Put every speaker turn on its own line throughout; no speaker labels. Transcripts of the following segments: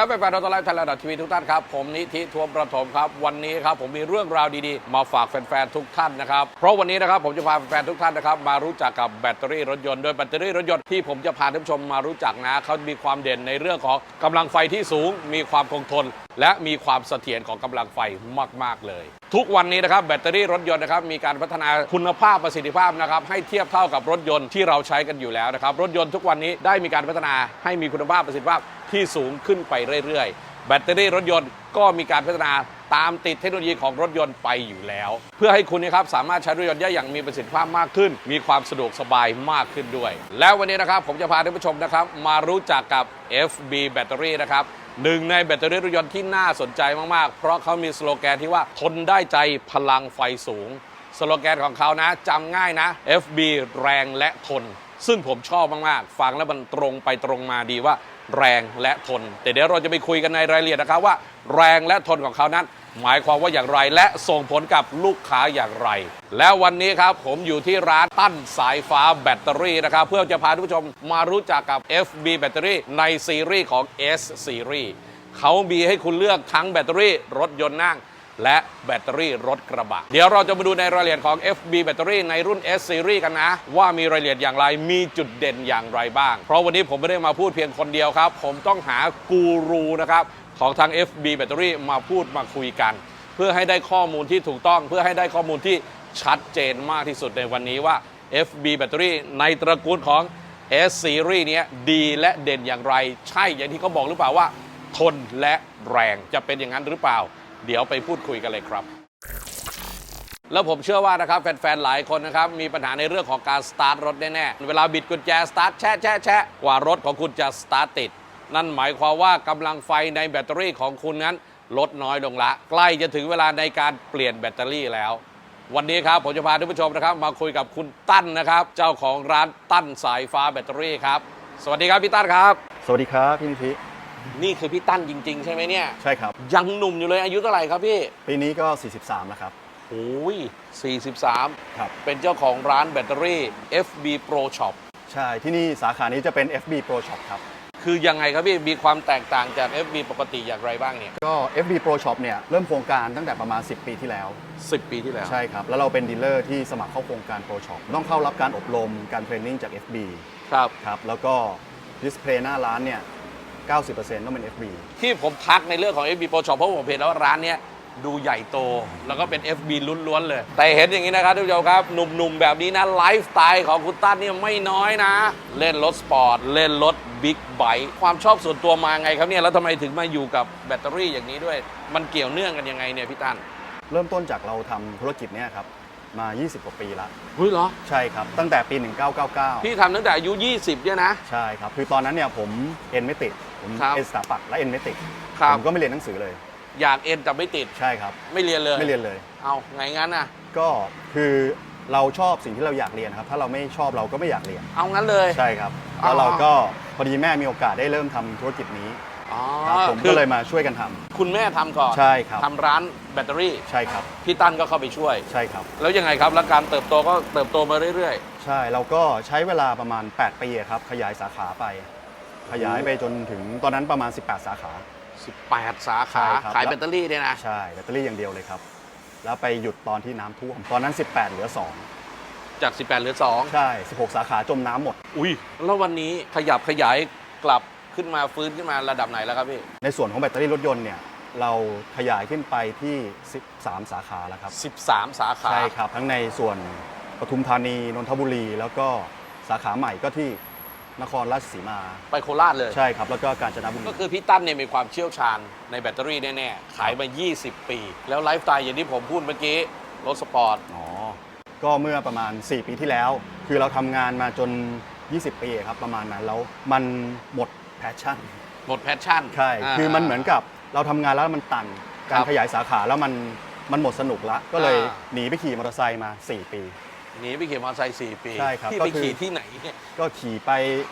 ครับแฟนๆเราตอนไลฟ์ไทยแลนด์ทีวีทุกท่านครับ ผมนิธิทวมประถมครับ วันนี้ครับผมมีเรื่องราวดีๆ มาฝากแฟนๆทุกท่านนะครับ เพราะวันนี้นะครับผมจะพาแฟนๆทุกท่านนะครับมารู้จักกับแบตเตอรี่รถยนต์ โดยแบตเตอรี่รถยนต์ที่ผมจะพาท่านผู้ชมมารู้จักนะเขามีความเด่นในเรื่องของกำลังไฟที่สูง มีความคงทน และมีความเสถียรของกำลังไฟมาก ๆ เลย ทุกวันนี้นะครับแบตเตอรี่รถยนต์นะครับมีการพัฒนาคุณภาพประสิทธิภาพนะครับให้เทียบเท่ากับรถยนต์ที่เราใช้กันอยู่แล้วนะครับรถยนต์ทุกวันนี้ได้มีการพัฒนาให้มีคุณภาพประสิทธิภาพ ที่สูงขึ้นไปเรื่อยๆ แบตเตอรี่รถยนต์ก็มีการพัฒนาตามติดเทคโนโลยีของรถยนต์ไปอยู่แล้ว เพื่อให้คุณนะครับสามารถใช้รถยนต์ได้อย่างมีประสิทธิภาพมากขึ้น มีความสะดวกสบายมากขึ้นด้วย แล้ววันนี้นะครับผมจะพาท่านผู้ชมนะครับมารู้จักกับ FB แบตเตอรี่นะครับหนึ่งในแบตเตอรี่รถยนต์ที่น่าสนใจมาก ๆ เพราะเขามีสโลแกนที่ว่าทนได้ใจพลังไฟสูง สโลแกนของเขานะจำง่ายนะ FB แรงและทน ซึ่งผมชอบมาก ๆ ฟังแล้วมันตรงไปตรงมาดีว่า แรงและทน แต่เดี๋ยวเราจะไปคุยกันในรายละเอียดนะครับว่า แรงและทนของเขานั้น หมายความว่าอย่างไรและส่งผลกับลูกค้าอย่างไร แล้ววันนี้ครับผมอยู่ที่ร้านตั้นสายฟ้าแบตเตอรี่นะครับ เพื่อจะพาทุกผู้ชมมารู้จักกับ FB แบตเตอรี่ในซีรีส์ของ S Series เขามีให้คุณเลือกทั้งแบตเตอรี่รถยนต์นั่ง และแบตเตอรี่รถกระบะ เดี๋ยวเราจะมาดูในรายละเอียดของ FB แบตเตอรี่ในรุ่น S Series กันนะ ว่ามีรายละเอียดอย่างไรมีจุดเด่นอย่างไรบ้าง เพราะวันนี้ผมไม่ได้มาพูดเพียงคนเดียวครับ ผมต้องหากูรูนะครับของทาง FB แบตเตอรี่มาพูดมาคุยกัน เพื่อให้ได้ข้อมูลที่ถูกต้อง เพื่อให้ได้ข้อมูลที่ชัดเจนมากที่สุดในวันนี้ว่า FB แบตเตอรี่ในตระกูลของ S Series เนี้ยดีและเด่นอย่างไร ใช่อย่างที่เขาบอกหรือเปล่าว่า ทนและแรงจะเป็นอย่างนั้นหรือเปล่า เดี๋ยวไปพูดคุยกันเลยครับ แล้วผมเชื่อว่านะครับ แฟน ๆ หลายคนนะครับ มีปัญหาในเรื่องของการสตาร์ทรถแน่ ๆ เวลาบิดกุญแจสตาร์ทแช่แช่แช่กว่ารถของคุณจะสตาร์ทติด นั่นหมายความว่ากำลังไฟในแบตเตอรี่ของคุณนั้นลดน้อยลงละ ใกล้จะถึงเวลาในการเปลี่ยนแบตเตอรี่แล้ว วันนี้ครับผมจะพาท่านผู้ชมนะครับ มาคุยกับคุณตั้นนะครับ เจ้าของร้านตั้นสายฟ้าแบตเตอรี่ครับ สวัสดีครับพี่ตั้นครับ
สวัสดีครับพี่นิธิ
นี่คือพี่ตั้นจริง ๆ ใช่ไหมเนี่ย
ใช่ครับ
ยังหนุ่มอยู่เลยอายุเท่าไหร่ครับพี่
ปีนี้ก็ 43 แล้วครับ
โอ้ย43
ครับ
เป็นเจ้าของร้านแบตเตอรี่ FB Pro Shop
ใช่ ที่นี่สาขานี้จะเป็น FB Pro Shop ครับ
คือยังไงครับพี่ มีความแตกต่างจาก FB ปกติอย่างไรบ้างเนี่ย
ก็ FB Pro Shop เนี่ยเริ่มโครงการตั้งแต่ประมาณ 10 ปีที่แล้ว
10 ปีที่แล้ว
ใช่ครับ แล้วเราเป็นดีลเลอร์ที่สมัครเข้าโครงการ Pro Shop ต้องเข้ารับการอบรมการเทรนนิ่งจาก FB
ครับ
ครับ แล้วก็ดิสเพลย์หน้าร้านเนี่ย 90%ต้องเป็น FB
ที่ผมทักในเรื่องของ FB Pro Shop เพราะผมเห็นแล้วว่าร้านเนี้ยดูใหญ่โต แล้วก็เป็น FB ล้วนๆเลย แต่เห็นอย่างนี้นะครับทุกผู้ชมครับ หนุ่มๆ แบบนี้นะ ไลฟ์สไตล์ของคุณตั้นเนี่ยไม่น้อยนะ เล่นรถสปอร์ต เล่นรถบิ๊กไบค์ความชอบส่วนตัวมาไงครับเนี่ย แล้วทำไมถึงมาอยู่กับแบตเตอรี่อย่างนี้ด้วย มันเกี่ยวเนื่องกันยังไงเนี่ยพี่ตั้น
เริ่มต้นจากเราทำธุรกิจเนี่ยครับ มา 20 กว่าปีละ
เฮ้ยเหรอ
ใช่ครับ ตั้งแต่ปี 1999
พี่ทำตั้งแต่อายุ 20 เนี่ยนะ
ใช่ครับ คือตอนนั้นเนี่ยผมเอ็นไม่ติด ผม
ครับ
เอ็นสถาปัตย์และเอ็นไม่ติด
ครับ
ผมก็ไม่เรียนหนังสือเลย
อยากเอ็นแต่ไม่ติด
ใช่ครับ
ไม่เรียนเลย
ไม่เรียนเลย
เอาไงงั้นน่ะ
ก็คือเราชอบสิ่งที่เราอยากเรียนครับ ถ้าเราไม่ชอบเราก็ไม่อยากเรียน
เอางั้นเลย
ใช่ครับ
อ๋อ
แล้วเราก็พอดีแม่มีโอกาสได้เริ่มทำธุรกิจนี้
อ๋อ
ครับผม
คื
ก็
อ
เลยมาช่วยกันทำ
คุณแม่ทำก่อน
ใช่ครับ
ทำร้านแบตเตอรี่
ใช่ครับ
พี่ตั้นก็เข้าไปช่วย
ใช่ครับ
แล้วยังไงครับ แล้วการเติบโตก็เติบโตมาเรื่อย
ใช่เราก็ใช้เวลาประมาณ 8 ปีอะครับ ขยายสาขาไป ขยายไปจนถึงตอนนั้นประมาณ 18 สาขา
ๆ18 สาขา
ใช่ครับ
ขายแบตเตอรี่เนี่ยนะ
ใช่แบตเตอรี่อย่างเดียวเลยครับ แล้วไปหยุดตอนที่น้ำท่วม ตอนนั้น 18 เหลือ
จาก 18 เหลือ
2 ใช่ 16 สาขาจมน้ำหมด
2อุ้ย แล้ววันนี้ขยับขยายกลับขึ้นมาฟื้นขึ้นมาระดับไหนแล้วครับพี่
ในส่วนของแบตเตอรี่รถยนต์เนี่ยเราขยายขึ้นไปที่ 13 สาขาแล้วครับ
13 สาขา
ใช่ครับ ทั้งในส่วนปทุมธานีนนทบุรี แล้วก็สาขาใหม่ก็ที่ นครราชสีมา
ไปโคราชเลย
ใช่ครับ แล้วก็กาญจนบุรี
ก็คือพี่ตั้นเนี่ยมีความเชี่ยวชาญในแบตเตอรี่แน่ ๆ ขายมา 20 ปี แล้วไลฟ์สไตล์อย่างที่ผมพูดเมื่อกี้ รถสปอร์ต
อ๋อ ก็เมื่อประมาณ 4 ปีที่แล้ว คือเราทำงานมาจน 20 ปีครับประมาณนั้นแล้วมันหมดแพชชั่น
หมดแพชชั่น
ใช่า คือมันเหมือนกับเราทำงานแล้วมันตัน
ครั
การ
บ
ขยายสาขาแล้วมันมันหมดสนุกละ ก็เลย
อ่า
หนีไปขี่มอเตอร์ไซค์มา 4 ปี
หนีไปขี่มอเตอร์ไซค์4ปี
ใช่ครับ
พี่
ก็
ไป
คือ
ขี่ที่ไหนเนี่ย
ก็ขี่ไป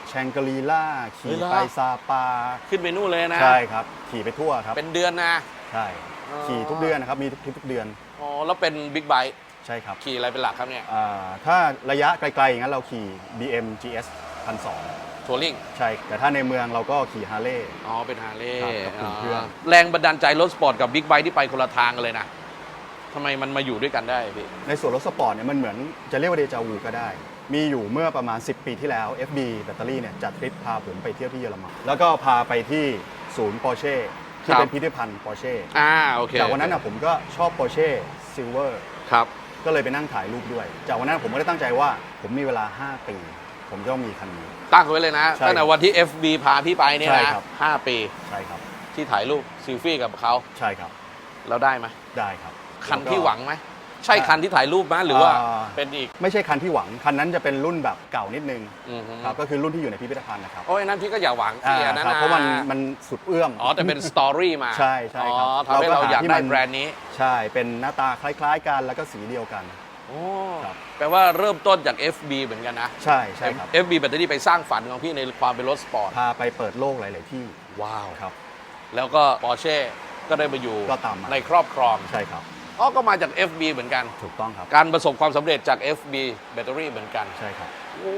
แชงกรีล่าขี่
เฮ้ยเหรอ
ไปซาปา
ขึ้นไปนู่นเลยนะ
ใช่ครับ ขี่ไปทั่วครับ
เป็นเดือนนะ
ใช่
อ๋อ
ขี่ทุกเดือนนะครับมีทุกทุกเดือน
อ๋อแล้วเป็นบิ๊กไบค์
ใช่ครับ
ขี่อะไรเป็นหลักครับเนี่ย
อ่าถ้าระยะไกลๆอย่างนั้นเราขี่ BM GS 1,200
ทัวริง
ใช่ แต่ถ้าในเมืองเราก็ขี่ฮาร์เลย์
อ๋อเป็นฮาร์เลย์
ครับกับเครื่อง
แรงบันดาลใจรถสปอร์ตกับบิ๊กไบค์ที่ไปคนละทางกันเลยนะ ทำไมมันมาอยู่ด้วยกันได้พี่
ในส่วนรถสปอร์ตเนี่ยมันเหมือนจะเรียกว่าเดจาวูก็ได้ มีอยู่เมื่อประมาณ 10 ปีที่แล้ว FB แบตเตอรี่เนี่ยจัดทริปพาผมไปเที่ยวที่เยอรมันแล้วก็พาไปที่ศูนย์ปอร์เช่ที่
ครับ
เป็นพิพิธภัณฑ์ปอร์เช่
อ่าโอเค
จากวันนั้นอะผมก็ชอบปอร์เช่ซิลเวอร์
ครับ
ก็เลยไปนั่งถ่ายรูปด้วย จากวันนั้นผมก็ได้ตั้งใจว่าผมมีเวลา 5 ปี ผมจะต้องมีคันนี้
ตั้งไว้เลยนะ
ใช่
ตั้งแต่วันที่ FB พาพี่ไปเนี่ย
ใช่
นะครับ ห้าปี
ใช่ครับ
ที่ถ่ายรูปซิลฟี่กับเขา
ใช่ครับ
แล้วได้ไหม
ได้ครับ
คัน
แล้วก็
ที่หวังไหมใช่คันที่ถ่ายรูปไหมหรือว่า
อ่า
เป็นอีก
ไม่ใช่คันที่หวัง คันนั้นจะเป็นรุ่นแบบเก่านิดนึง
อือฮึ
ครับก็คือรุ่นที่อยู่ในพิพิธภัณฑ์นะครับ
โอ้ยนั่นพี่ก็อย่าหวัง
อ่า
พี่อันนั้น
ครับ
นะ
เพราะมันมันสุดเอื้อม
อ๋อแต่เป็นสตอรี่มา
ใช่ใช่ครับ
อ๋อทำให้
เรา
เรา
ก็หา
อยาก
ที่
ได้
มัน
แบรนด์นี้
ใช่เป็นหน้าตาคล้ายๆกันแล้วก็สีเดียวกัน
โอ้
ครับ
แปลว่าเริ่มต้นจาก FB เหมือนกันนะ
ใช่ใช่ครับ
FB แบตเตอรี่ไปสร้างฝันของพี่ในความเป็นรถสปอร์ต
พาไปเปิดโลกหลาย ๆ ที่
ว้าว
ครับ
แล้วก็ Porsche ก็ได้มาอยู่
ก็ตามมา
ในครอบครอง
ใช่ครับ
อ๋อก็มาจาก FB เหมือนกัน
ถูกต้องครับ
การประสบความสำเร็จจาก FB แบตเตอรี่เหมือนกัน
ใช่ครับ
โอ้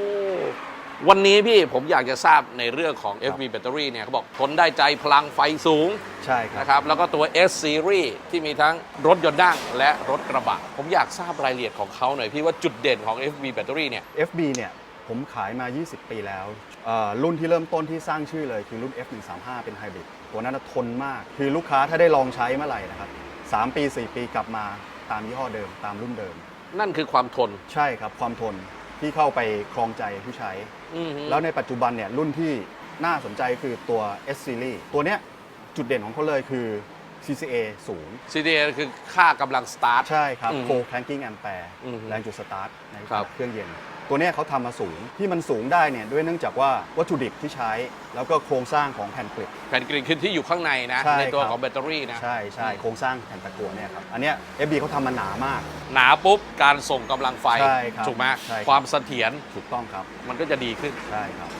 วันนี้พี่ผมอยากจะทราบในเรื่องของ
ครับ
FB แบตเตอรี่เนี่ยเขาบอกทนได้ใจพลังไฟสูง
ใช่ครับ
นะครับ แล้วก็ตัว S Series ที่มีทั้งรถยนต์นั่งและรถกระบะ ผมอยากทราบรายละเอียดของเขาหน่อยพี่ว่าจุดเด่นของ FB แบตเตอรี่เนี่ย
FB เนี่ยผมขายมา 20 ปีแล้วเอ่อรุ่นที่เริ่มต้นที่สร้างชื่อเลยคือรุ่น F135 เป็นไฮบริดตัวนั้นนะทนมาก คือลูกค้าถ้าได้ลองใช้เมื่อไหร่นะครับ 3 ปี 4 ปีกลับมาตามยี่ห้อเดิมตามรุ่นเดิม
นั่นคือความทน
ใช่ครับความทนที่เข้าไปครองใจผู้ใช้
อือฮึ
แล้วในปัจจุบันเนี่ยรุ่นที่น่าสนใจคือตัว S Series ตัวเนี้ยจุดเด่นของเขาเลยคือ CCA สูง
CDA คือค่ากำลังสตาร์ท
ใช่ครับ
อืม
โค cranking ampere
อืม
แรงจุดสตาร์ทใน
ครับ
เครื่องเย็น ตัวเนี้ยเขาทำมาสูงที่มันสูงได้เนี่ยด้วยเนื่องจากว่าวัตถุดิบที่ใช้ แล้วก็โครงสร้างของแผ่นกริด
แผ่นกรีนคือที่อยู่ข้างในนะ
ใช่
ในตัว
ครับ
ของแบตเตอรี่นะ
ใช่ใช่โครงสร้างแผ่นตะกั่วเนี่ยครับอันเนี้ย FB เขาทำมาหนามาก
หนาปุ๊บการส่งกำลังไฟ
ใช่ครับ
ถูกไหม
ใช่ครับ
ความเสถียร
ถูกต้องครับ
มันก็จะดีขึ้น
ใช่ครับ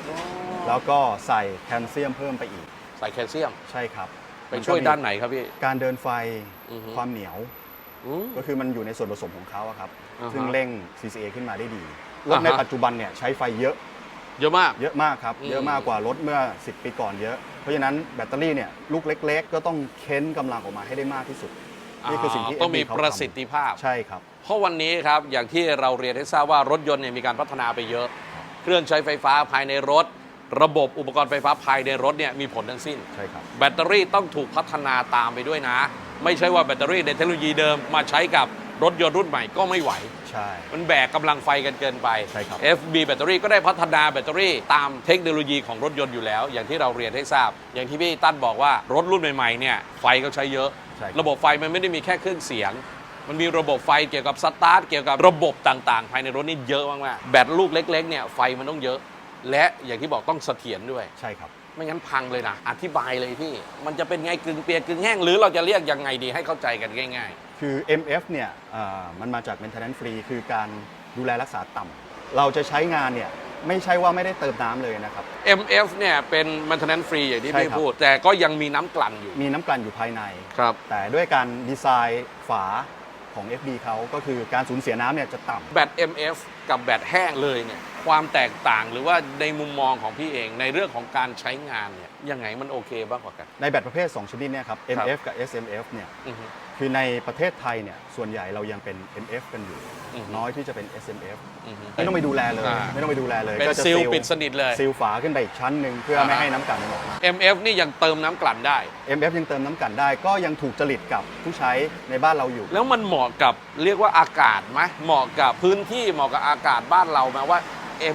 แล้วก็ใส่แคลเซียมเพิ่มไปอีก
ใส่แคลเซียม
ใช่ครับ
ไปช่วยด้านไหนครับพี่
การเดินไฟ
อือฮึ
ความเหนียว
อืม
ก็คือมันอยู่ในส่วนผสมของเขาอะครับ
อ่าฮะ
ซึ่งเร่ง CCA ขึ้นมาได้ดี รถ
อ่าฮะ
ในปัจจุบันเนี่ยใช้ไฟเยอะ
เยอะมาก
เยอะมากครับ
อืม
เยอะมากกว่ารถเมื่อ 10 ปีก่อนเยอะ เพราะฉะนั้นแบตเตอรี่เนี่ยลูกเล็ก ๆ ก็ต้องเค้นกำลังออกมาให้ได้มากที่สุด นี่คือสิ่งที่
ต้องมี
FB เขา
ประ
ทำ
สิทธิภาพ
ใช่ครับ
เพราะวันนี้ครับ อย่างที่เราเรียนให้ทราบว่ารถยนต์เนี่ยมีการพัฒนาไปเยอะ เครื่องใช้ไฟฟ้าภายในรถ ระบบอุปกรณ์ไฟฟ้าภายในรถเนี่ยมีผลทั้งสิ้น
ใช่ครับ
แบตเตอรี่ต้องถูกพัฒนาตามไปด้วยนะ ไม่ใช่ว่าแบตเตอรี่ในเทคโนโลยีเดิมมาใช้กับ รถยนต์รุ่นใหม่ก็ไม่ไหว
ใช่
มันแบกกำลังไฟกันเกินไป
ใช่ครับ
FB แบตเตอรี่ก็ได้พัฒนาแบตเตอรี่ตามเทคโนโลยีของรถยนต์อยู่แล้ว อย่างที่เราเรียนให้ทราบ อย่างที่พี่ตั้นบอกว่ารถรุ่นใหม่ๆเนี่ยไฟก็ใช้เยอะ
ใช่ครับ
ระบบไฟมันไม่ได้มีแค่เครื่องเสียง มันมีระบบไฟเกี่ยวกับสตาร์ทเกี่ยวกับระบบต่างๆ ภายในรถนี่เยอะมากๆแบตลูกเล็กๆเนี่ยไฟมันต้องเยอะ และอย่างที่บอกต้องเสถียรด้วย
ใช่ครับ
ไม่งั้นพังเลยนะ อธิบายเลยพี่ มันจะเป็นไงกึ่งเปียกกึ่งแห้ง หรือเราจะเรียกยังไงดีให้เข้าใจกันง่าย
คือ MF เนี่ยอ่ามันมาจาก maintenance free คือการดูแลรักษาต่ำเราจะใช้งานเนี่ยไม่ใช่ว่าไม่ได้เติมน้ำเลยนะครับ
ๆ MF เนี่ยเป็น maintenance free อย่างที่
ใช่
พี่
ครับ
พูด แต่ก็ยังมีน้ำกลั่นอยู่
มีน้ำกลั่นอยู่ภายใน
ครับ
แต่ด้วยการดีไซน์ฝาของ FB เขาก็คือการสูญเสียน้ำเนี่ยจะต่ำ
แบต MF กับแบตแห้งเลยเนี่ยความแตกต่างหรือว่าในมุมมองของพี่เองในเรื่องของการใช้งานเนี่ยยังไงมันโอเคบ้างกว่ากัน
ในแบตประเภท 2 ชนิดเนี่ยครับ MF กับ SMF เนี่ย
อือฮึ
คือในประเทศไทยเนี่ยส่วนใหญ่เรายังเป็น MF กันอยู่
อือฮึ
น้อยที่จะเป็น SMF
อือฮึ
ไม่ต้องไปดูแลเลย
อ่า
ไม่ต้องไปดูแลเลย
เป็น
ก็จะ
ซีลปิดสนิทเลย
ซีลฝาขึ้นไปอีกชั้นหนึ่งเพื่อไม่ให้น้ำกลั่นมันออกมา
MF นี่ยังเติมน้ำกลั่นได้
MF ยังเติมน้ำกลั่นได้ก็ยังถูกจริตกับผู้ใช้ในบ้านเราอยู่
แล้วมันเหมาะกับเรียกว่าอากาศไหมเหมาะกับพื้นที่เหมาะกับอากาศบ้านเราไหมว่า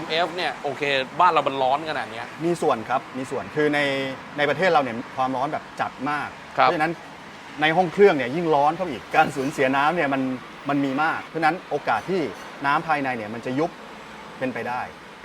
MF เนี่ยโอเค บ้านเรามันร้อนขนาดเนี้ย
มีส่วนครับ มีส่วน คือในในประเทศเราเนี่ยความร้อนแบบจัดมาก
ครับ
เพราะฉะนั้น ในห้องเครื่องเนี่ยยิ่งร้อนเข้าไปอีกการสูญเสียน้ำเนี่ยมันมันมีมาก เพราะฉะนั้นโอกาสที่น้ำภายในเนี่ยมันจะยุบเป็นไปได้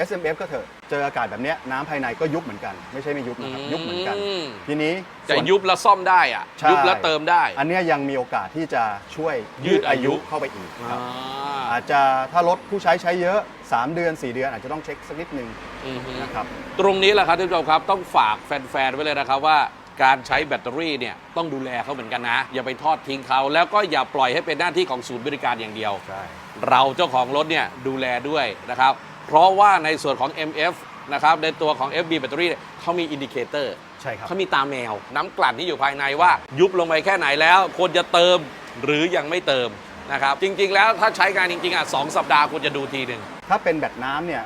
SMF ก็เถอะเจออากาศแบบเนี้ยน้ำภายในก็ยุบเหมือนกัน ไม่ใช่ไม่ยุบนะครับยุบเหมือนกัน
อืม
ทีนี้
จะ
ส่วน
ยุบแล้วซ่อมได้อะ
ใช่
ยุบแล้วเติมได้
อันเนี้ยยังมีโอกาสที่จะช่วย
ยืดอายุ
เข้าไปอีกครับ
อ่า
อาจจะถ้ารถผู้ใช้ใช้เยอะ 3 เดือน 4 เดือนอาจจะต้องเช็คสักนิดนึง
อือฮึ
นะครับ
ตรงนี้แหละครับท่านผู้ชมครับต้องฝากแฟนๆ ไว้เลยนะครับว่า การใช้แบตเตอรี่เนี่ยต้องดูแลเขาเหมือนกันนะ อย่าไปทอดทิ้งเขา แล้วก็อย่าปล่อยให้เป็นหน้าที่ของศูนย์บริการอย่างเดียว
ใช่
เราเจ้าของรถเนี่ยดูแลด้วยนะครับ เพราะว่าในส่วนของ MF นะครับในตัวของ FB แบตเตอรี่เนี่ยเขามีอินดิเคเตอร์
ใช่ครับ
เขามีตาแมว น้ำกลั่นที่อยู่ภายในว่า ยุบลงไปแค่ไหนแล้ว ควรจะเติมหรือยังไม่เติมนะครับจริง ๆ แล้วถ้าใช้งานจริงๆอะสองสัปดาห์ควรจะดูทีหนึ่ง
ถ้าเป็นแบตน้ำเนี่ย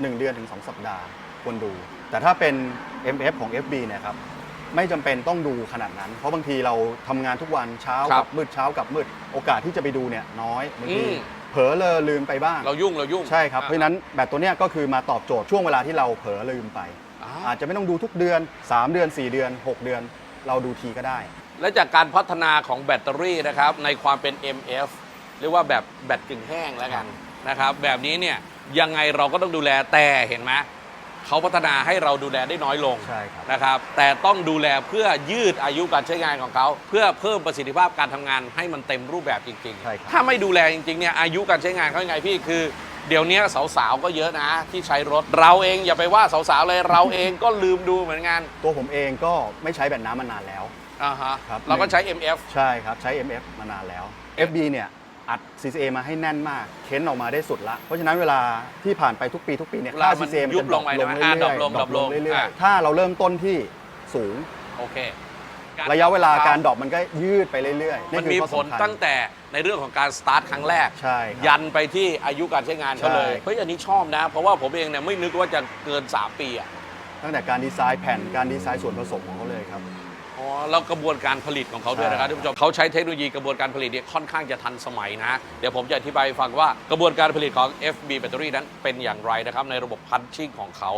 หนึ่งเดือนถึง 2 สัปดาห์ควรดู แต่ถ้าเป็น MF ของ FB เนี่ยครับ ไม่จำเป็นต้องดูขนาดนั้น เพราะบางทีเราทำงานทุกวันเช้า
ครั
กับบมืดเช้ากับมืดโอกาสที่จะไปดูเนี่ยน้อยบางที
อืม
เผลอเลอลืมไปบ้าง
เรายุ่งเรายุ่ง
ใช่ครับ
อ่
เพราะฉะนั้นแบตตัวเนี้ยก็คือมาตอบโจทย์ช่วงเวลาที่เราเผลอลืมไป
อ่า
อาจจะไม่ต้องดูทุกเดือน 3 เดือน 4 เดือน 6 เดือน เราดูทีก็ได้
และจากการพัฒนาของแบตเตอรี่นะครับในความเป็น MF เรียกว่าแบบแบตกึ่งแห้งแล้วกันนะครับ แบบนี้เนี่ยยังไงเราก็ต้องดูแลแต่เห็นไหม เขาพัฒนาให้เราดูแลได้น้อยลง
ใช่ครับ
นะครับ แต่ต้องดูแลเพื่อยืดอายุการใช้งานของเขา เพื่อเพิ่มประสิทธิภาพการทำงานให้มันเต็มรูปแบบจริง
ใช่ครับ
ๆ ถ้าไม่ดูแลจริง ๆ เนี่ย อายุการใช้งานเขายังไงพี่คือ เดี๋ยวนี้สาวๆ ก็เยอะนะ ที่ใช้รถ เราเองอย่าไปว่าสาวๆ เลย เราเองก็ลืมดูเหมือนกัน
ตัวผมเองก็ไม่ใช้แบตน้ำมานานแล้ว
อ่าฮะ
ครับ
เราก็ใช้ MF
ใช่ครับ ใช้ MF มานานแล้ว FB เนี่ย อัด CCA มาให้แน่นมาก เค้นออกมาได้สุดละ เพราะฉะนั้นเวลาที่ผ่านไปทุกปีทุกปีเนี่ย
เวลา
ค่า
มัน
CCA มัน
ยุ
จะ
บ
ด
ล
รองป
ไป
ลง
นะ
เรื่อย
อ่า
ๆ
ดรอปลง
ดรอปลง
ดรอปลง
เรื่อย
อ่า
ๆถ้าเราเริ่มต้นที่สูง
โอเค
ระยะเวลาการดรอปมันก็ยืดไปเรื่อยๆ
มัน
คือ
มี
ข้อ
ผล
สำคัญ
ตั้งแต่ในเรื่องของการสตาร์ทครั้งแรก
ใช่ครับ
ยันไปที่อายุการใช้งานเขาเลย
ใช่
เฮ้ยอันนี้ชอบนะ เพราะว่าผมเองเนี่ยไม่นึกว่าจะเกิน 3 ปีอะ
ตั้งแต่การดีไซน์แผ่นการดีไซน์ส่วนผสมของเขาเลยครับ
อ๋อ แล้วกระบวนการผลิตของเขาด้วยนะครับ
ใช่
ท่านผู้ชมเขาใช้เทคโนโลยีกระบวนการผลิตเนี่ยค่อนข้างจะทันสมัยนะ เดี๋ยวผมจะอธิบายให้ฟังว่ากระบวนการผลิตของ FB แบตเตอรี่นั้นเป็นอย่างไรนะครับในระบบพันชิ่งของเขา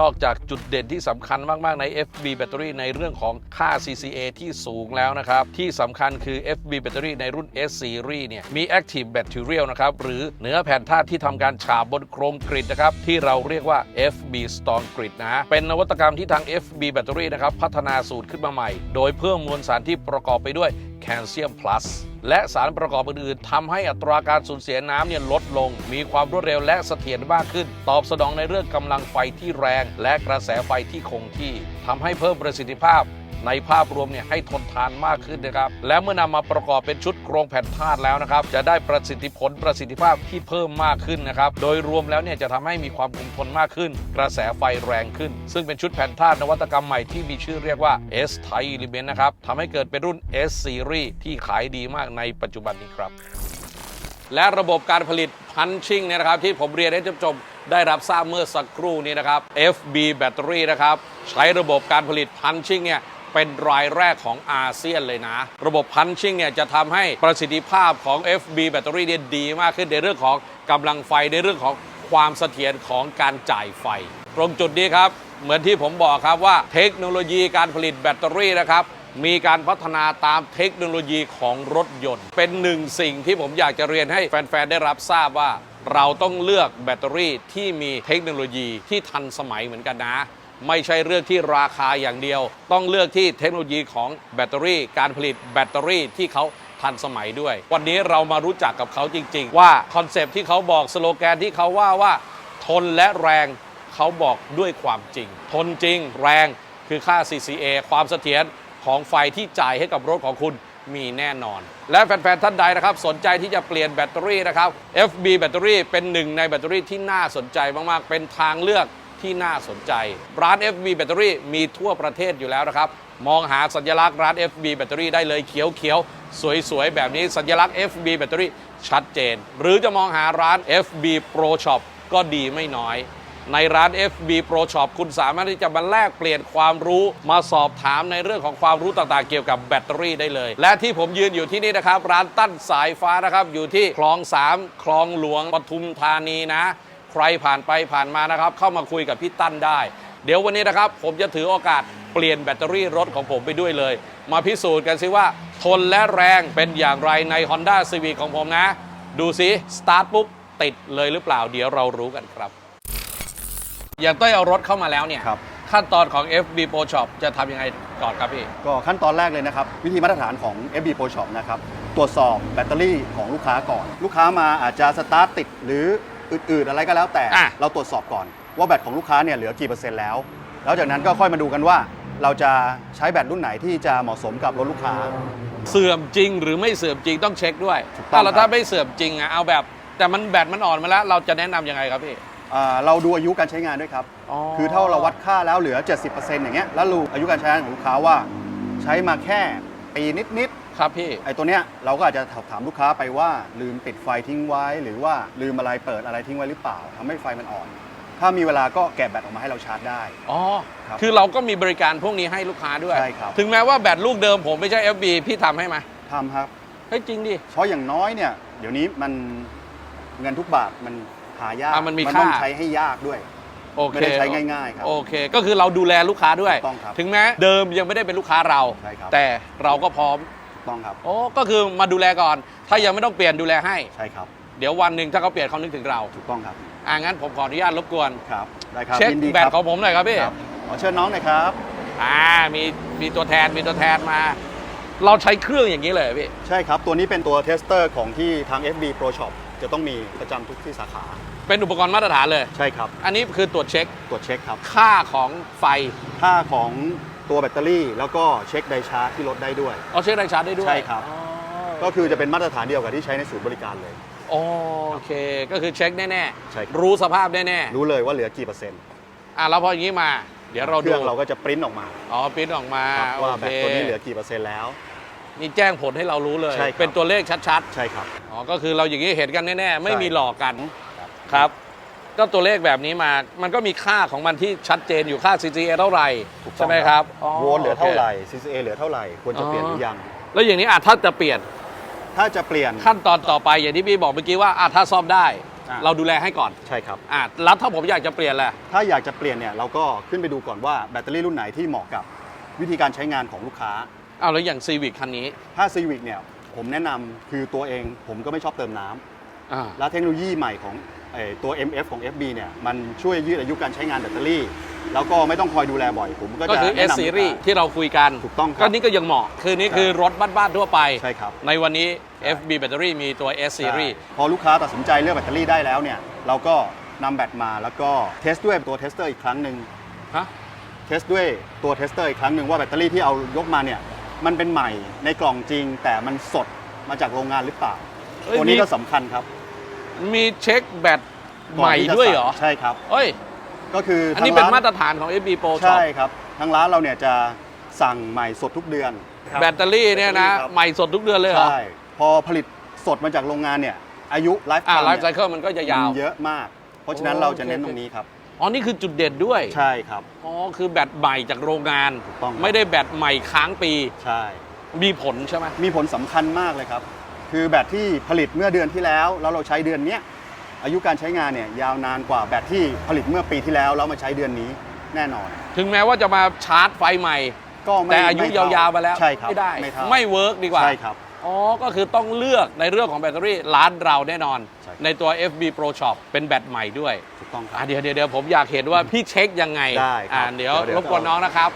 นอกจากจุดเด่นที่สำคัญมาก ๆ ใน FB แบตเตอรี่ในเรื่องของค่า CCA ที่สูงแล้วนะครับ ที่สำคัญคือ FB แบตเตอรี่ในรุ่น S Series เนี่ยมี Active Material นะครับ หรือเนื้อแผ่นธาตุที่ทำการฉาบบนโครมกริดนะครับ ที่เราเรียกว่า FB Stone Grid นะ เป็นนวัตกรรมที่ทาง FB แบตเตอรี่นะครับ พัฒนาสูตรขึ้นมาใหม่ โดยเพิ่มมวลสารที่ประกอบไปด้วย แคลเซียม plus และสารประกอบอื่นๆทำให้อัตราการสูญเสียน้ำเนี่ยลดลง มีความรวดเร็วและเสถียรมากขึ้น ตอบสนองในเรื่องกำลังไฟที่แรง และกระแสไฟที่คงที่ทำให้เพิ่มประสิทธิภาพ ในภาพรวมเนี่ยให้ทนทานมากขึ้นนะครับ และเมื่อนำมาประกอบเป็นชุดโครงแผ่นธาตุแล้วนะครับ จะได้ประสิทธิผลประสิทธิภาพที่เพิ่มมากขึ้นนะครับ โดยรวมแล้วเนี่ยจะทำให้มีความคงทนมากขึ้น กระแสไฟแรงขึ้น ซึ่งเป็นชุดแผ่นธาตุนวัตกรรมใหม่ที่มีชื่อเรียกว่า S Type Element นะครับทำให้เกิดเป็นรุ่น S Series ที่ขายดีมากในปัจจุบันนี้ครับ และระบบการผลิตพันชิ่งเนี่ยนะครับ ที่ผมเรียนให้ท่านผู้ชมได้รับทราบเมื่อสักครู่นี้นะครับ FB แบตเตอรี่นะครับ ใช้ระบบการผลิตพันชิ่งเนี่ย เป็นรายแรกของอาเซียนเลยนะ ระบบพันชิ่งเนี่ยจะทำให้ประสิทธิภาพของ FB แบตเตอรี่เนี่ยดีมากขึ้นในเรื่องของกำลังไฟในเรื่องของความเสถียรของการจ่ายไฟ ตรงจุดนี้ครับ เหมือนที่ผมบอกครับว่าเทคโนโลยีการผลิตแบตเตอรี่นะครับมีการพัฒนาตามเทคโนโลยีของรถยนต์ เป็นหนึ่งสิ่งที่ผมอยากจะเรียนให้แฟน ๆ ได้รับทราบว่า เราต้องเลือกแบตเตอรี่ที่มีเทคโนโลยีที่ทันสมัยเหมือนกันนะ ไม่ใช่เลือกที่ราคาอย่างเดียว ต้องเลือกที่เทคโนโลยีของแบตเตอรี่ การผลิตแบตเตอรี่ที่เขาทันสมัยด้วย วันนี้เรามารู้จักกับเขาจริง ๆ ว่าคอนเซปต์ที่เขาบอกสโลแกนที่เขาว่าว่า ทนและแรงเขาบอกด้วยความจริง ทนจริงแรงคือค่า CCA ความเสถียรของไฟที่จ่ายให้กับรถของคุณมีแน่นอน และแฟน ๆ ท่านใดนะครับ สนใจที่จะเปลี่ยนแบตเตอรี่นะครับ FB แบตเตอรี่เป็นหนึ่งในแบตเตอรี่ที่น่าสนใจมาก ๆ เป็นทางเลือก ที่น่าสนใจ ร้าน FB แบตเตอรี่มีทั่วประเทศอยู่แล้วนะครับ มองหาสัญลักษณ์ร้าน FB แบตเตอรี่ได้เลยเขียวๆ สวยๆ แบบนี้สัญลักษณ์ FB แบตเตอรี่ชัดเจน หรือจะมองหาร้าน FB Pro Shop ก็ดีไม่น้อยในร้าน FB Pro Shop คุณสามารถที่จะมาแลกเปลี่ยนความรู้มาสอบถามในเรื่องของความรู้ต่างๆ เกี่ยวกับแบตเตอรี่ได้เลย และที่ผมยืนอยู่ที่นี่นะครับ ร้านตั้นสายฟ้านะครับ อยู่ที่คลอง 3 คลองหลวงปทุมธานีนะ ใครผ่านไปผ่านมานะครับ เข้ามาคุยกับพี่ตั้นได้ เดี๋ยววันนี้นะครับ ผมจะถือโอกาสเปลี่ยนแบตเตอรี่รถของผมไปด้วยเลย มาพิสูจน์กันสิว่า ทนและแรงเป็นอย่างไรใน Honda Civic ของผมนะ ดูสิสตาร์ทปุ๊บติดเลยหรือเปล่าเดี๋ยวเรารู้กันครับ อย่างต้อยเอารถเข้ามาแล้วเนี่ย
ครับ
ขั้นตอนของ FB Pro Shop จะทำยังไงก่อนครับพี่
ก็ขั้นตอนแรกเลยนะครับ วิธีมาตรฐานของ FB Pro Shop นะครับ ตรวจสอบแบตเตอรี่ของลูกค้าก่อน ลูกค้ามาอาจจะสตาร์ทติด หรือ อืดๆอะไรก็แล้วแต่
อะ
เราตรวจสอบก่อน ว่าแบตของลูกค้าเนี่ยเหลือกี่เปอร์เซ็นต์แล้ว แล้วจากนั้นก็ค่อยมาดูกันว่า เราจะใช้แบตรุ่นไหนที่จะเหมาะสมกับรถลูกค้า
เสื่อมจริงหรือไม่เสื่อมจริงต้องเช็คด้วย
ถูกต้อง
ถ้าเรา
ครับ
ถ้าไม่เสื่อมจริงอะเอาแบบ แต่มันแบตมันอ่อนมาแล้ว เราจะแนะนำยังไงครับพี่
อ่าเราดูอายุการใช้งานด้วยครับ
อ๋อ
คือถ้าเราวัดค่าแล้วเหลือ 70%อย่างเงี้ย แล้วรู้อายุการใช้งานของลูกค้าว่า ใช้มาแค่ปีนิด
ครับพี่
ๆไอ้ตัวเนี้ยเราก็อาจจะถามลูกค้าไปว่า ลืมปิดไฟทิ้งไว้ หรือว่าลืมอะไรเปิดอะไรทิ้งไว้หรือเปล่าทำให้ไฟมันอ่อน ถ้ามีเวลาก็แกะแบตออกมาให้เราชาร์จได้
อ๋อ
ครับ
คือเราก็มีบริการพวกนี้ให้ลูกค้าด้วย
ใช่ครับ
ถึงแม้ว่าแบตลูกเดิมผมไม่ใช่ FB พี่ทำให้ไหม
ทำครับ
เฮ้ยจริงดิ
เพราะอย่างน้อยเนี่ยเดี๋ยวนี้มันเงินทุกบาทมันหายาก
อะมันมี
ต้อง
ค่า
ใช้ให้ยากด้วย
โอเค
ไม่ได้ใช้ง่ายๆครับ
โอเค ก็คือเราดูแลลูกค้าด้วย
ถูกต้องครับ
ถึงแม้เดิมยังไม่ได้เป็นลูกค้าเรา
ใช่ครับ
แต่เราก็พร้อม
ถูก ต้องครับ
โอ้ก็คือมาดูแลก่อน ถ้ายังไม่ต้องเปลี่ยนดูแลให้
ใช่ครับ
เดี๋ยววันหนึ่งถ้าเขาเปลี่ยนเขานึกถึงเรา
ถูกต้องครับ
อ่างั้นผมขออนุญาตรบกวน
ครับ ได้ครับ
เช็ค
ยินดี
แบ
ค
ต
รับ
ของผมหน่อยครับพี่
ครับขอเชิญน้องหน่อยครับ
อ่ามีมีตัวแทนมีตัวแทนมา เราใช้เครื่องอย่างนี้เลยเหรอพี่
ใช่ครับ ตัวนี้เป็นตัวเทสเตอร์ของที่ทาง FB Pro Shop จะต้องมีประจำทุกที่สาขา
เป็นอุปกรณ์มาตรฐานเลย
ใช่ครับ
อันนี้คือตรวจเช็ค
ตรวจเช็คครับ
ค่าของไฟ
ค่าของ ตัวแบตเตอรี่แล้วก็เช็คไดชาร์จที่รถได้ด้วย
เอาเช็คแรงชาร์จได้ด้วย
ใช่ครับ
อ๋อ
ก็คือจะเป็นมาตรฐานเดียวกับที่ใช้ในศูนย์บริการเลย
โอเคก็คือเช็คแน่
ใช่ครับ
ๆรู้สภาพแน่
รู้เลยว่าเหลือกี่เปอร์เซ็นต์
ๆอะแล้วพออย่างนี้มา เดี๋ยวเรา
เค
ดู
รื่องเราก็จะปริ้นออกมา
อ๋อปริ้นออกมา
ครับว่า
โอ
แบ
เค
ตตัวนี้เหลือกี่เปอร์เซ็นต์แล้ว
นี่แจ้งผลให้เรารู้เลย
ใช่ครับ
เป็นตัวเลขชัด
ใช่ครับ
ๆอ๋อก็คือเราอย่างนี้เห็นกันแน่ๆไม่
ใช่
มีหลอกกัน
ครับ
ครับ ก็ตัวเลขแบบนี้มา มันก็มีค่าของมันที่ชัดเจนอยู่ค่า CCA เท่าไหร่
ถูกต้อง
ใช่ไหมครับอ๋อ
โวลต์เหลือเท่าไหร่
โ CCA
เหลือเท่าไหร่ ควรจะเปลี่ยนหรือยัง
อเคแล้วอย่างนี้อะถ้าจะเปลี่ยน
ถ้าจะเปลี่ยน
ขั้นตอนต่อไปอย่างที่พี่บอกเมื่อกี้ว่าอะถ้าซ่อมได้
อะ
เราดูแลให้ก่อน
ใช่ครับ
อะแล้วถ้าผมอยากจะเปลี่ยนแหละ
ถ้าอยากจะเปลี่ยนเนี่ยเราก็ขึ้นไปดูก่อนว่าแบตเตอรี่รุ่นไหนที่เหมาะกับวิธีการใช้งานของลูกค้า
เอาแล้วอย่าง Civic คันนี้
ถ้า Civic เนี่ยผมแนะนำคือตัวเองผมก็ไม่ชอบเติมน้ำ
อ่า
และเทคโนโลยีใหม่ของ เอ่อตัว MF ของ FB เนี่ยมันช่วยยืดอายุการใช้งานแบตเตอรี่ แล้วก็ไม่ต้องคอยดูแลบ่อยผมก็
ก็
จะ
คือ
แนะ
S
นำ
Series
ลูกค้า
ที่เราคุยกัน
ถูกต้องครับ
ก็นี่ก็ยังเหมาะ คือนี่
ใช่
คือรถบ้านๆทั่วไป
ใช่ครับ
ในวันนี้
ใช่
FB แบตเตอรี่มีตัว S Series
ใช่พอลูกค้าตัดสินใจเลือกแบตเตอรี่ได้แล้วเนี่ยเราก็นำแบตมาแล้วก็เทสด้วยตัวเทสเตอร์อีกครั้งหนึ่ง
ฮะ
เทสด้วยตัวเทสเตอร์อีกครั้งหนึ่งว่าแบตเตอรี่ที่เอายกมาเนี่ยมันเป็นใหม่ในกล่องจริงแต่มันสดมาจากโรงงานหรือเปล่า
เอ้ย
ตัวนี้
มี
ก็สำคัญครับ
มีเช็คแบต
ก่
ให
อน
ม่
ที่จะ
ด้วยเหรอ
สั่งใช่ครับ
เอ้ย
ก็คือ
อั
อั
นนี้เป็นมาตรฐานของ FB Pro
ใช่
Shop
ครับทางร้านเราเนี่ยจะสั่งใหม่สดทุกเดือน
แบตเตอรี่เนี่ยนะ
ครับ
ใหม่สดทุกเดือนเลยเหรอ
ใช่ พอผลิตสดมาจากโรงงานเนี่ยอายุไลฟ์
อ่า
ไทม์
ไลฟ์ไซเคิลมันก็จะยาว
เยอะมาก เพราะฉะนั้น
โอ้
เราจะเน้น
โอเค
ตรงนี้ครับ
อ๋อ นี่คือจุดเด่นด้วย
ใช่ครับ
อ๋อ คือแบตใหม่จากโรงงาน
ถูกต้องครับ
ไม่ได้แบตใหม่ค้างปี
ใช่
มีผลใช่ไหม
มีผลสำคัญมากเลยครับ คือแบตที่ผลิตเมื่อเดือนที่แล้ว แล้วเราใช้เดือนเนี้ยอายุการใช้งานเนี่ยยาวนานกว่าแบตที่ผลิตเมื่อปีที่แล้วแล้วมาใช้เดือนนี้แน่นอน
ถึงแม้ว่าจะมาชาร์จไฟใหม่
ก็ไม่
แต่อายุ
ไม่
ย
เท่า
วๆไปแล้ว
ใช่ครับ
ไม่ได้
ไม่เท่า
ไม่เวิร์กดีกว่า
ใช่ครับ
อ๋อ ก็คือต้องเลือกในเรื่องของแบตเตอรี่ร้านเราแน่นอน
ใช่ครับ
ในตัว FB Pro Shop เป็นแบตใหม่ด้วย
ถูกต้องครับ
อะเดี๋ยวเดี๋ยวเดี๋ยวผมอยากเห็นว่าพี่เช็คยังไง
ได้ครับ
อ่าเดี๋ยว
เดี๋ยว
รบกวนน้องนะครับ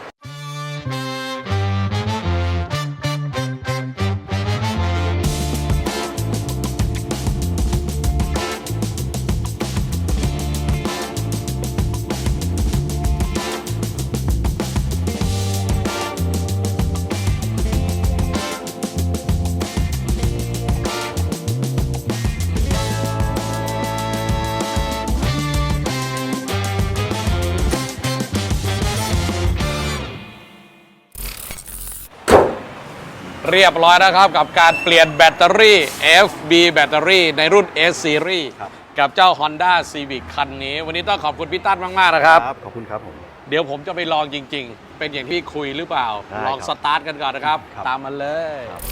เรียบร้อยนะครับกับการเปลี่ยนแบตเตอรี่ FB แบตเตอรี่ในรุ่น S Series
ครับ
กับเจ้า Honda Civic คันนี้ วันนี้ต้องขอบคุณพี่ตั้นมากๆนะครับ
ขอบคุณครับผม
เดี๋ยวผมจะไปลองจริง ๆ เป็นอย่างที่คุยหรือเปล่า
ได้
ลอง
ครับ
สตาร์ทกันก่อนนะครับ
ครับ
ตามมาเลย
ครับ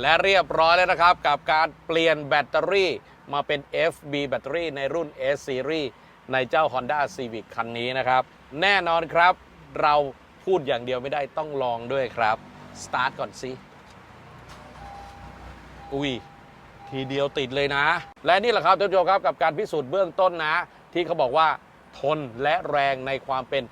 และเรียบร้อยแล้วนะครับ กับการเปลี่ยนแบตเตอรี่มาเป็น FB แบตเตอรี่ในรุ่น S Series ในเจ้า Honda Civic คันนี้นะครับ แน่นอนครับ เราพูดอย่างเดียวไม่ได้ต้องลองด้วยครับ สตาร์ทก่อนสิอุ้ยทีเดียวติดเลยนะ และนี่แหละครับท่านผู้ชมครับกับการพิสูจน์เบื้องต้นนะ ที่เขาบอกว่าทนและแรงในความเป็น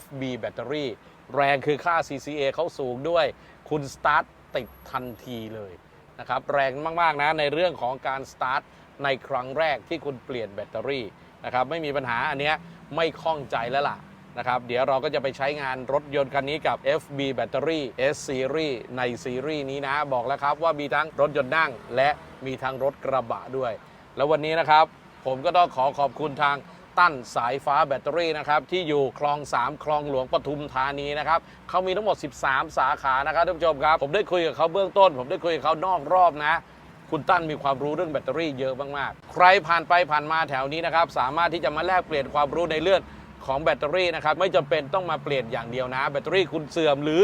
FB แบตเตอรี่ แรงคือค่า CCA เขาสูงด้วย คุณสตาร์ทติดทันทีเลยนะครับแรงมาก ๆ นะในเรื่องของการสตาร์ทในครั้งแรกที่คุณเปลี่ยนแบตเตอรี่นะครับไม่มีปัญหาอันเนี้ยไม่คล่องใจแล้วล่ะ นะครับ เดี๋ยวเราก็จะไปใช้งานรถยนต์คันนี้กับ FB แบตเตอรี่ S Series ในซีรีส์นี้นะ บอกแล้วครับว่ามีทั้งรถยนต์นั่ง และมีทั้งรถกระบะด้วย แล้ววันนี้นะครับ ผมก็ต้องขอขอบคุณทางตั้นสายฟ้าแบตเตอรี่นะครับที่อยู่คลอง 3 คลองหลวงปทุมธานีนะครับเขามีทั้งหมด 13 สาขานะครับท่านผู้ชมครับ ผมได้คุยกับเขาเบื้องต้น ผมได้คุยกับเขานอกรอบนะ คุณตั้นมีความรู้เรื่องแบตเตอรี่เยอะมากๆ ใครผ่านไปผ่านมาแถวนี้นะครับ สามารถที่จะมาแลกเปลี่ยนความรู้ในเรื่อง ของแบตเตอรี่นะครับไม่จำเป็นต้องมาเปลี่ยนอย่างเดียวนะ แบตเตอรี่คุณเสื่อมหรือ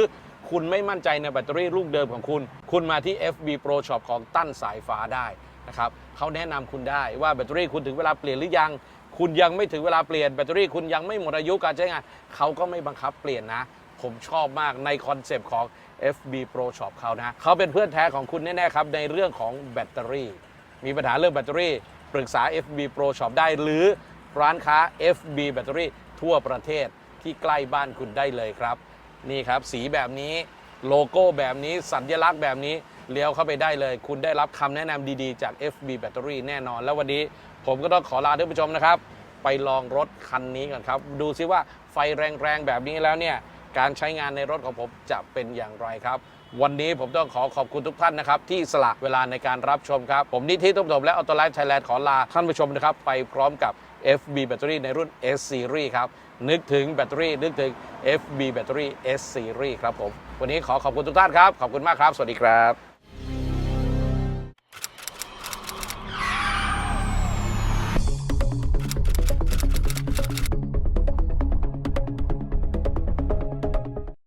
คุณไม่มั่นใจในแบตเตอรี่ลูกเดิมของคุณ คุณมาที่ FB Pro Shop ของตั้นสายฟ้าได้นะครับเขาแนะนำคุณได้ว่าแบตเตอรี่คุณถึงเวลาเปลี่ยนหรือยัง คุณยังไม่ถึงเวลาเปลี่ยนแบตเตอรี่คุณยังไม่หมดอายุการใช้งานเขาก็ไม่บังคับเปลี่ยนนะ ผมชอบมากในคอนเซปต์ของ FB Pro Shop เขานะเขาเป็นเพื่อนแท้ของคุณแน่ๆครับในเรื่องของแบตเตอรี่ มีปัญหาเรื่องแบตเตอรี่ ปรึกษา FB Pro Shop ได้หรือร้านค้า FB แบตเตอรี่ ทั่วประเทศที่ใกล้บ้านคุณได้เลยครับ นี่ครับสีแบบนี้โลโก้แบบนี้สัญลักษณ์แบบนี้เลี้ยวเข้าไปได้เลย คุณได้รับคำแนะนำดีๆ จาก FB แบตเตอรี่แน่นอน แล้ววันนี้ผมก็ต้องขอลาท่านผู้ชมนะครับ ไปลองรถคันนี้กันครับ ดูซิว่าไฟแรงๆ แบบนี้แล้วเนี่ยการใช้งานในรถของผมจะเป็นอย่างไรครับ วันนี้ผมต้องขอขอบคุณทุกท่านนะครับ ที่สละเวลาในการรับชมครับ ผมนิธิตุ้มถมและออโตไลฟ์ไทยแลนด์ขอลาท่านผู้ชมนะครับ ไปพร้อมกับ FB แบตเตอรี่ในรุ่น S Series ครับ นึกถึงแบตเตอรี่ นึกถึง FB แบตเตอรี่ S Series ครับผม วันนี้ขอขอบคุณทุกท่านครับ ขอบคุณมากครับ สวัสดีครับ